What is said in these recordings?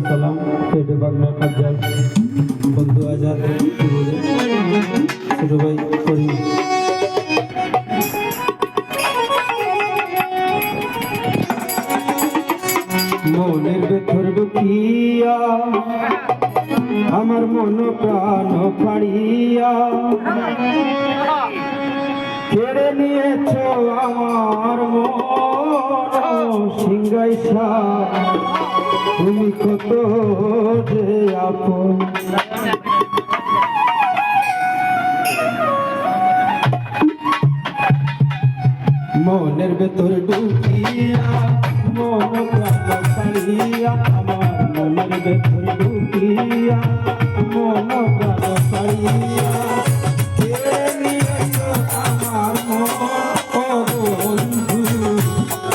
সালাম পেটে বাংলা কার্যাল বন্ধু আজাদ ছোট ভাই করিম মনের ভেতর ঢুকিয়া আমার মন প্রাণ পাড়িয়া কেড়ে নিয়েছো আমার মন? তুমি কত যে আপন। মনের ভেতর ডুবিয়া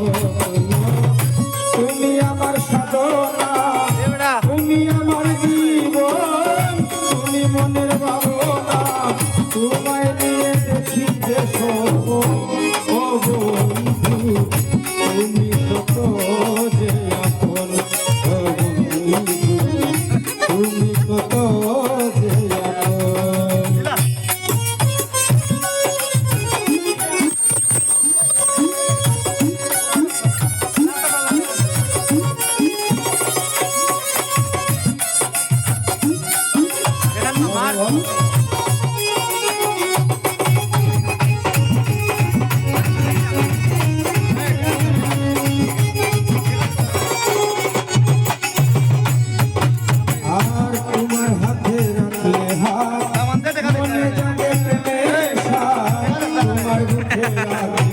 Oh, Obrigado.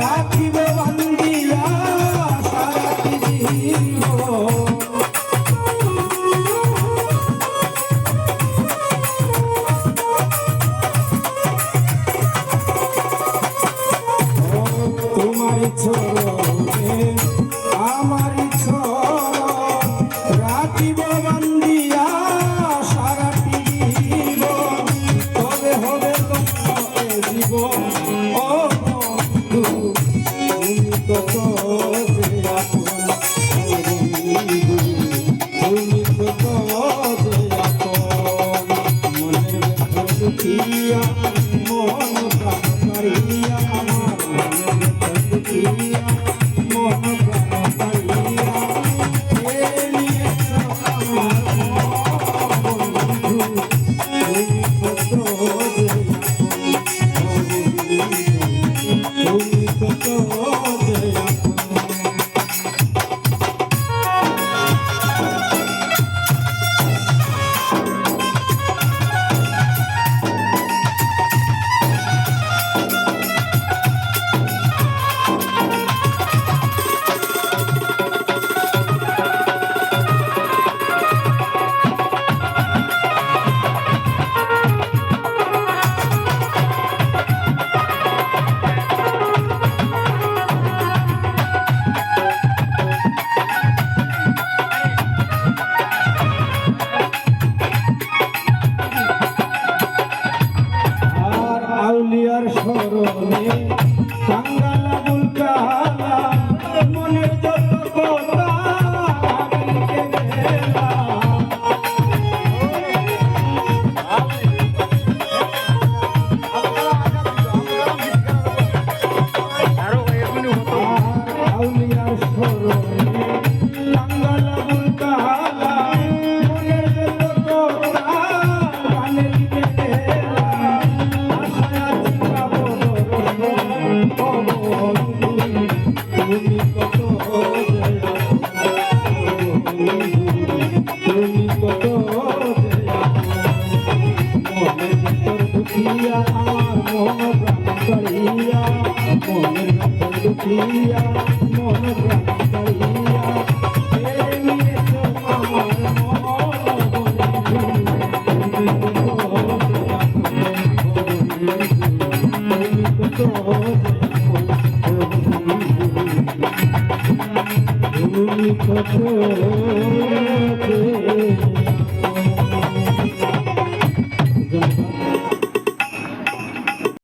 রাখিবে বন্দিরা সারা পৃথিবী। মনের ভিতর দুখিয়া মন প্রাণ করিয়া